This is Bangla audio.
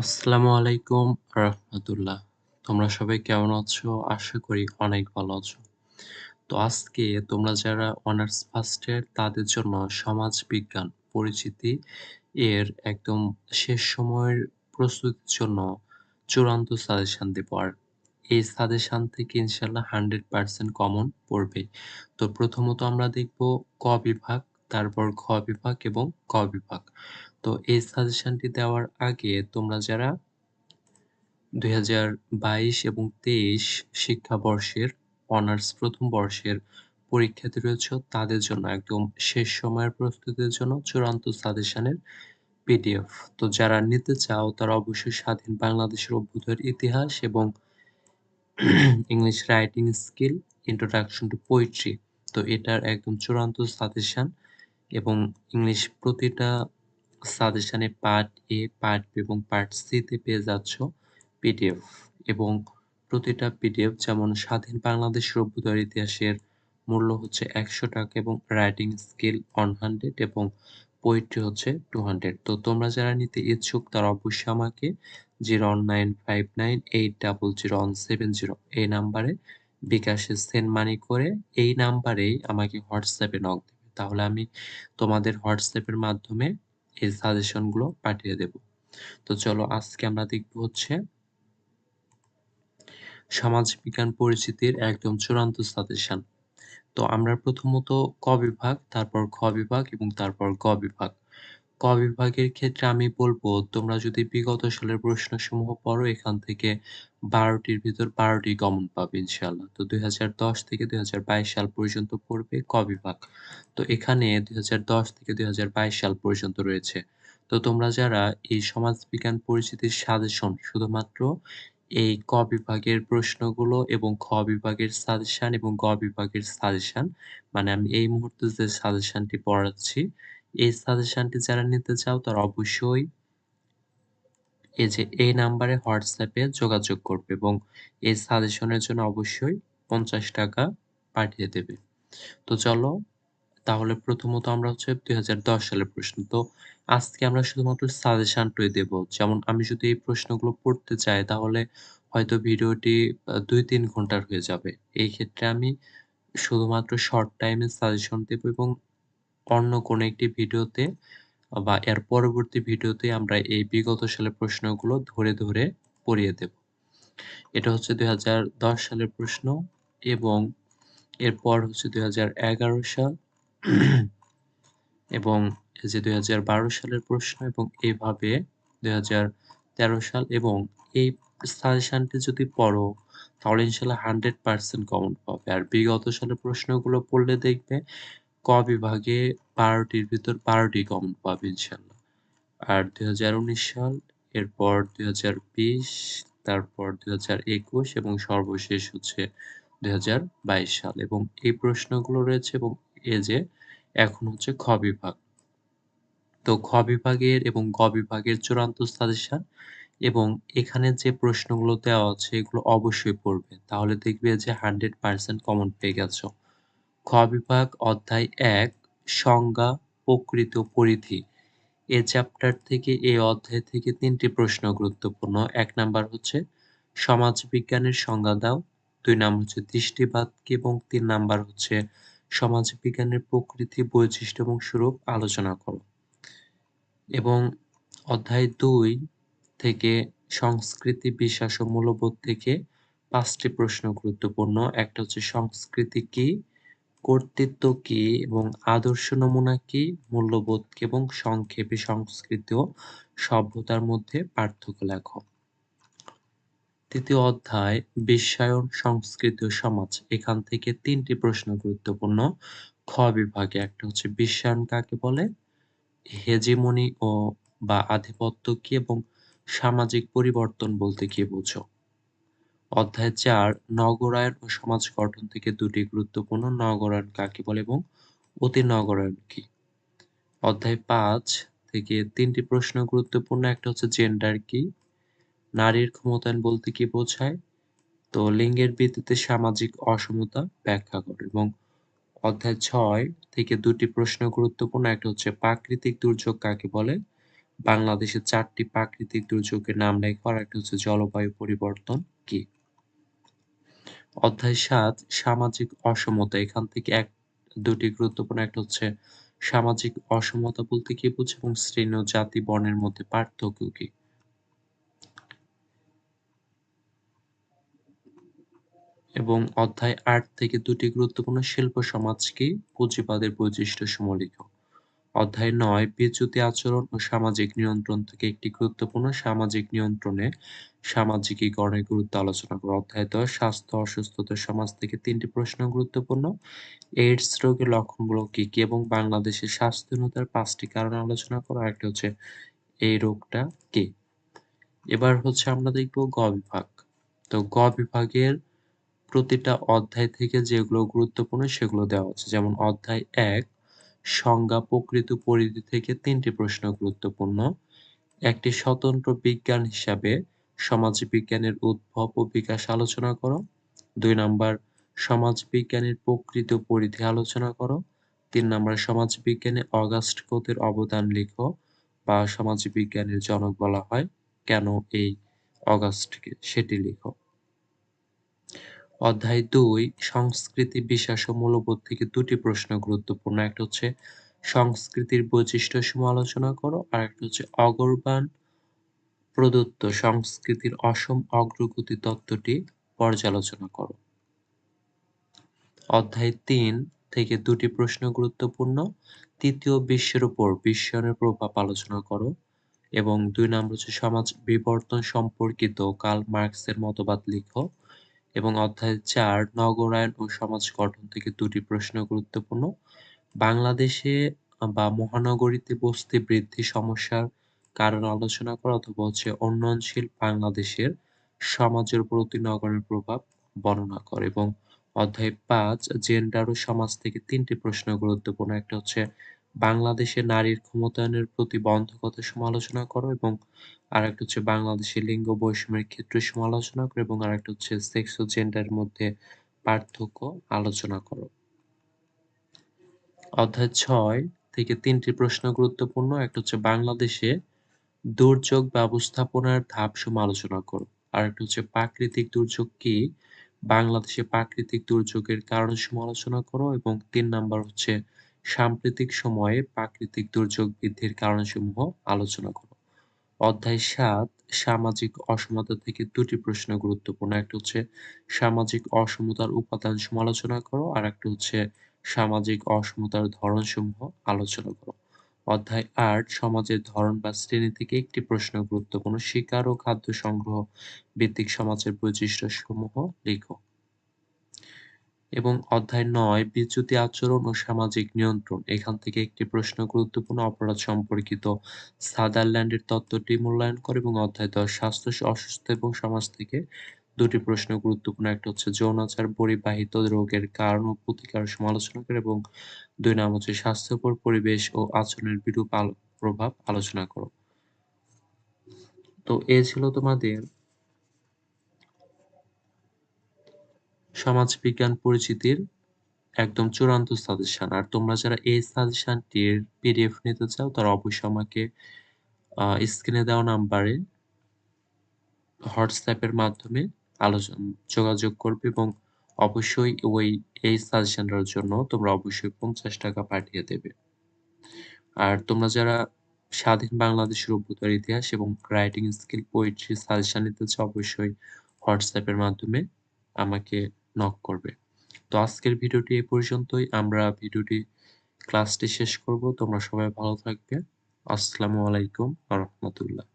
আসসালামু আলাইকুম রাহমাতুল্লাহ। তোমরা সবাই কেমন আছো? আশা করি অনেক ভালো আছো। তো আজকে তোমরা যারা অনার্স ফার্স্ট তাদের জন্য সমাজ বিজ্ঞান পরিচিতি এর একদম শেষ সময়ের প্রস্তুতির জন্য চূড়ান্ত সাজেশন দেব। আর এই সাজেশন থেকে ইনশাআল্লাহ 100% কমন পড়বে। তো প্রথমত আমরা দেখব ক বিভাগ, তারপর খ বিভাগ এবং ক বিভাগ। তো এই সাজেশনটি দেওয়ার আগে তোমরা যারা 2022 এবং 23 শিক্ষাবর্ষের অনার্স প্রথম বর্ষের পরীক্ষার্থী রয়েছে তাদের জন্য একদম শেষ সময়ের প্রস্তুতির জন্য চূড়ান্ত সাজেশনের পিডিএফ। তো যারা নিতে চাও তারা অবশ্যই স্বাধীন বাংলাদেশের অভ্যুদয়ের ইতিহাস এবং English writing skill, introduction to poetry তো এটার একদম চূড়ান্ত সাজেশন এবং ইংলিশ প্রতিটা সাজেশনে পার্ট এ, পার্ট বি এবং পার্ট সি তে পেয়ে যাচ্ছ পিডিএফ এবং প্রতিটা পিডিএফ যেমন স্বাধীন বাংলাদেশের অভ্যুদয়ের ইতিহাসের মূল্য হচ্ছে একশো টাকা এবং রাইটিং স্কিল ওয়ান হান্ড্রেড এবং পোয়েট্রি হচ্ছে টু হান্ড্রেড তো তোমরা যারা নিতে ইচ্ছুক তারা অবশ্যই আমাকে zero nine five nine eight double zero one seven zero এই নাম্বারে বিকাশে সেন্ড মানি করে এই নাম্বারেই আমাকে হোয়াটসঅ্যাপে নক দেবে। তাহলে আমি তোমাদের হোয়াটসঅ্যাপের মাধ্যমে এই সাজেশনগুলো পাঠিয়ে দেব। তো চলো আজকে আমরা দেখব হচ্ছে সমাজ বিজ্ঞান পরিচিতির একদম চূড়ান্ত সাজেশন তো আমরা প্রথমত ক বিভাগ, তারপর খ বিভাগ এবং তারপর গ বিভাগ। ক বিভাগের ক্ষেত্রে আমি বলব, তোমরা যদি বিগত সালের প্রশ্নসমূহ পড়ো, এখান থেকে বারোটির ভিতর বারোটি কমন পাবে ইনশাল্লাহ তো দুই হাজার দশ থেকে দুই সাল পর্যন্ত পড়বে ক বিভাগ। তো এখানে দুই হাজার দশ থেকে দুই সাল পর্যন্ত রয়েছে। তো তোমরা যারা এই সমাজবিজ্ঞান পরিচিতির সাজেশন শুধুমাত্র এই ক বিভাগের প্রশ্নগুলো এবং খ বিভাগের সাজেশন এবং গ বিভাগের সাজেশন মানে আমি এই মুহূর্তে যে সাজেশনটি পড়াচ্ছি এই সাজেশনটি যারা নিতে চাও তারা অবশ্যই এই যে এই নাম্বারে হোয়াটসঅ্যাপে যোগাযোগ করবে এবং এই সাজেশনের জন্য অবশ্যই পঞ্চাশ টাকা পাঠিয়ে দেবে। তো চলো, তাহলে প্রথমত আমরা হচ্ছে দুই হাজার দশ সালের প্রশ্ন। তো আজকে আমরা শুধুমাত্র সাজেশনটাই দেব। যেমন আমি যদি এই প্রশ্নগুলো পড়তে চাই, তাহলে হয়তো ভিডিওটি দুই তিন ঘণ্টার হয়ে যাবে। এই ক্ষেত্রে আমি শুধুমাত্র শর্ট টাইমে সাজেশন দেব এবং অন্য কোনো একটি ভিডিওতে বা এর পরবর্তী ভিডিওতে আমরা এই বিগত সালের প্রশ্নগুলো ধরে ধরে পড়িয়ে দেব। এটা হচ্ছে দুই সালের প্রশ্ন এবং এরপর হচ্ছে দুই সাল এবং যে দুই হাজার বারো সালের প্রশ্ন এবং এইভাবে দুই হাজার তেরো সাল এবং এই সাজেশনটি যদি পড়ো, তাহলে ইনশাল্লাহ হান্ড্রেড পার্সেন্ট কমন পাবে। আর বিগত সালের প্রশ্নগুলো পড়লে দেখবে ক বিভাগে বারোটির ভিতর বারোটি কমন পাবে ইনশাল্লাহ আর দুই হাজার উনিশ সাল, এরপর দুই হাজার বিশ, তারপর দুই হাজার একুশ এবং সর্বশেষ হচ্ছে দুই হাজার বাইশ সাল। এবং এই প্রশ্নগুলো রয়েছে এবং এ যে এখন হচ্ছে খ বিভাগ। তো খ বিভাগের এবং গ বিভাগের চূড়ান্ত সাজেশন এবং এখানে যে প্রশ্নগুলো দেওয়া আছে এগুলো অবশ্যই পড়বে তাহলে দেখবে যে হান্ড্রেড পার্সেন্ট কমন পেয়ে গেছো। খ বিভাগ অধ্যায় এক, সংজ্ঞা, প্রকৃত পরিধি। এ চ্যাপ্টার থেকে এই অধ্যায় থেকে তিনটি প্রশ্ন গুরুত্বপূর্ণ। এক নাম্বার হচ্ছে, সমাজ বিজ্ঞানের সংজ্ঞা দাও। দুই নাম্বার হচ্ছে দৃষ্টিবাদ এবং তিন নাম্বার হচ্ছে, সমাজ বিজ্ঞানের প্রকৃতি বৈশিষ্ট্য এবং স্বরূপ আলোচনা করো। এবং অধ্যায় দুই থেকে সংস্কৃতি বিশ্বাস ও মূল্যবোধ থেকে পাঁচটি প্রশ্ন গুরুত্বপূর্ণ। একটা হচ্ছে, সংস্কৃতি কি? কর্তৃত্ব কি এবং আদর্শ নমুনা কি, মূল্যবোধ এবং সংক্ষেপে সংস্কৃতি ও সভ্যতার মধ্যে পার্থক্য লেখো। তৃতীয় অধ্যায়, বিশ্বায়ন, সংস্কৃতি ও সমাজ। এখান থেকে তিনটি প্রশ্ন গুরুত্বপূর্ণ। খ বিভাগে একটা হচ্ছে বিশ্বায়ন কাকে বলে, হেজিমনি ও বা আধিপত্য কি এবং সামাজিক পরিবর্তন বলতে কি বোঝো? অধ্যায় চার নগরায়ন ও সমাজ গঠন থেকে দুটি গুরুত্বপূর্ণ নগরায়ন কাকে বলে এবং অতি নগরায়ন কি? অধ্যায় পাঁচ থেকে তিনটি প্রশ্ন গুরুত্বপূর্ণ, একটা হচ্ছে জেন্ডার কি? নারীর ক্ষমতায়ন বলতে কি বোঝায়? তো লিঙ্গের ভিত্তিতে সামাজিক অসমতা ব্যাখ্যা করে এবং অধ্যায় ছয় থেকে দুটি প্রশ্ন গুরুত্বপূর্ণ, একটা হচ্ছে প্রাকৃতিক দুর্যোগ কাকে বলে? বাংলাদেশের চারটি প্রাকৃতিক দুর্যোগের নাম লেখো একটা হচ্ছে জলবায়ু পরিবর্তন কি? অধ্যায় সাত, সামাজিক অসমতা। এখান থেকে এক, দুটি গুরুত্বপূর্ণ। একটা হচ্ছে, সামাজিক অসমতা বলতে কি বুঝে এবং শ্রেণি জাতি বর্ণের মধ্যে পার্থক্য কি? এবং অধ্যায় আট থেকে দুটি গুরুত্বপূর্ণ শিল্প সমাজ কি? পুঁজিবাদের বৈশিষ্ট্য সমূহ লিখো অধ্যায় নয়, বিচ্যুতি আচরণ ও সামাজিক নিয়ন্ত্রণ থেকে একটি গুরুত্বপূর্ণ সামাজিক নিয়ন্ত্রণে সামাজিকীকরণের গুরুত্ব আলোচনা করো। অধ্যায় দশ, স্বাস্থ্য, অসুস্থতা সমাজ থেকে তিনটি প্রশ্ন গুরুত্বপূর্ণ। এইডস রোগের লক্ষণগুলো কি কি এবং বাংলাদেশের স্বাস্থ্যহীনতার পাঁচটি কারণ আলোচনা করো। একটা হচ্ছে, এই রোগটা কি? এবার হচ্ছে আমরা দেখব গ বিভাগ। তো গ বিভাগের প্রতিটা অধ্যায় থেকে যেগুলো গুরুত্বপূর্ণ সেগুলো দেওয়া হচ্ছে। যেমন অধ্যায় এক সংজ্ঞা প্রকৃত পরিধি থেকে তিনটি প্রশ্ন গুরুত্বপূর্ণ। একটি স্বতন্ত্র বিজ্ঞান হিসাবে সমাজ বিজ্ঞানের উদ্ভব ও বিকাশ আলোচনা করো। দুই নাম্বার, সমাজ বিজ্ঞানের প্রকৃত পরিধি আলোচনা করো। তিন নাম্বার, সমাজ বিজ্ঞানে অগাস্ট কোতের অবদান লিখো বা সমাজ বিজ্ঞানের জনক বলা হয়। কেন এই অগাস্টকে সেটি লিখো? অধ্যায় দুই, সংস্কৃতি বিশ্বাস ও মূল্যবোধ থেকে দুটি প্রশ্ন গুরুত্বপূর্ণ। একটা হচ্ছে, সংস্কৃতির বৈশিষ্ট্য সমূহ আলোচনা করো, আর একটা হচ্ছে অগরবান প্রদত্ত সংস্কৃতির অসম অগ্রগতি তত্ত্বটি পর্যালোচনা করো। অধ্যায় তিন থেকে দুটি প্রশ্ন গুরুত্বপূর্ণ। তৃতীয় বিশ্বের উপর বিশ্বায়নের প্রভাব আলোচনা করো এবং দুই নম্বর হচ্ছে, সমাজ বিবর্তন সম্পর্কিত কার্ল মার্কসের মতবাদ লিখো। এবং অধ্যায় চার, নগরায়ন ও সমাজ গঠন থেকে দুটি প্রশ্ন গুরুত্বপূর্ণ। বাংলাদেশে বা মহানগরীতে বস্তি বৃদ্ধি সমস্যার কারণ আলোচনা করা অথবা হচ্ছে উন্নয়নশীল বাংলাদেশের সমাজের প্রতি নগরের প্রভাব বর্ণনা করে এবং অধ্যায় পাঁচ জেন্ডার ও সমাজ থেকে তিনটি প্রশ্ন গুরুত্বপূর্ণ। একটা হচ্ছে বাংলাদেশে নারীর ক্ষমতায়নের প্রতিবন্ধকতা সমালোচনা করো এবং আরেকটা হচ্ছে বাংলাদেশে লিঙ্গ বৈষম্যের ক্ষেত্রে সমালোচনা করো এবং আরেকটা হচ্ছে সেক্স ও জেন্ডারের মধ্যে পার্থক্য আলোচনা করো। অধ্যায় ছয় থেকে তিনটি প্রশ্ন গুরুত্বপূর্ণ, একটা হচ্ছে বাংলাদেশে দুর্যোগ ব্যবস্থাপনার ধাপসমূহ আলোচনা করো আর একটা হচ্ছে প্রাকৃতিক দুর্যোগ কি? বাংলাদেশে প্রাকৃতিক দুর্যোগের কারণ সমালোচনা করো এবং তিন নাম্বার হচ্ছে সাম্প্রতিক সময়ে প্রাকৃতিক দুর্যোগ বৃদ্ধির কারণসমূহ আলোচনা করো অধ্যায় সাত, সামাজিক অসমতা থেকে দুটি প্রশ্ন গুরুত্বপূর্ণ। একটা হচ্ছে, সামাজিক অসমতার উপাদান সমালোচনা করো, আর একটা হচ্ছে, সামাজিক অসমতার ধরনসমূহ আলোচনা করো। অধ্যায় আট, সমাজের ধরন বা শ্রেণি থেকে একটি প্রশ্ন গুরুত্বপূর্ণ। শিকার ও খাদ্য সংগ্রহ ভিত্তিক সমাজের বৈশিষ্ট্য সমূহ লিখো। এবং অধ্যায় নয়, বিচ্যুতি আচরণ ও সামাজিক নিয়ন্ত্রণ। এখান থেকে একটি প্রশ্ন গুরুত্বপূর্ণ অপরাধ সম্পর্কিত। সাদারল্যান্ডের তত্ত্বটি মূল্যায়ন করে এবং অধ্যায় দশ, স্বাস্থ্য, অসুস্থ এবং সমাজ থেকে দুটি প্রশ্ন গুরুত্বপূর্ণ। একটা হচ্ছে যৌনাচার, পরিবাহিত রোগের কারণ ও প্রতিকার সমালোচনা করে এবং দুই নাম হচ্ছে স্বাস্থ্যকর পরিবেশ ও আচরণের বিরূপ প্রভাব আলোচনা করো। তো এ ছিল তোমাদের সমাজবিজ্ঞান পরিচিতির একদম চূড়ান্ত সাজেশন। আর তোমরা যারা এই সাজেশনটির পিডিএফ নিতে চাও, তারা অবশ্যই আমাকে স্ক্রিনে দেওয়া নাম্বারে হোয়াটসঅ্যাপের মাধ্যমে আলোচনা, যোগাযোগ করবে এবং অবশ্যই ওই, এই সাজেশনটার জন্য তোমরা অবশ্যই পঞ্চাশ টাকা পাঠিয়ে দেবে। আর তোমরা যারা স্বাধীন বাংলাদেশের অভ্যুদয়ের ইতিহাস এবং রাইটিং স্কিল পোয়েট্রি সাজেশন নিতে চাও, অবশ্যই হোয়াটসঅ্যাপের মাধ্যমে আমাকে নক করবে। তো আজকের ভিডিওটি এ পর্যন্তই। আমরা ভিডিওটি ক্লাসটি শেষ করব। তোমরা সবাই ভালো থাকবে। আসসালামু আলাইকুম রহমতুল্লাহ।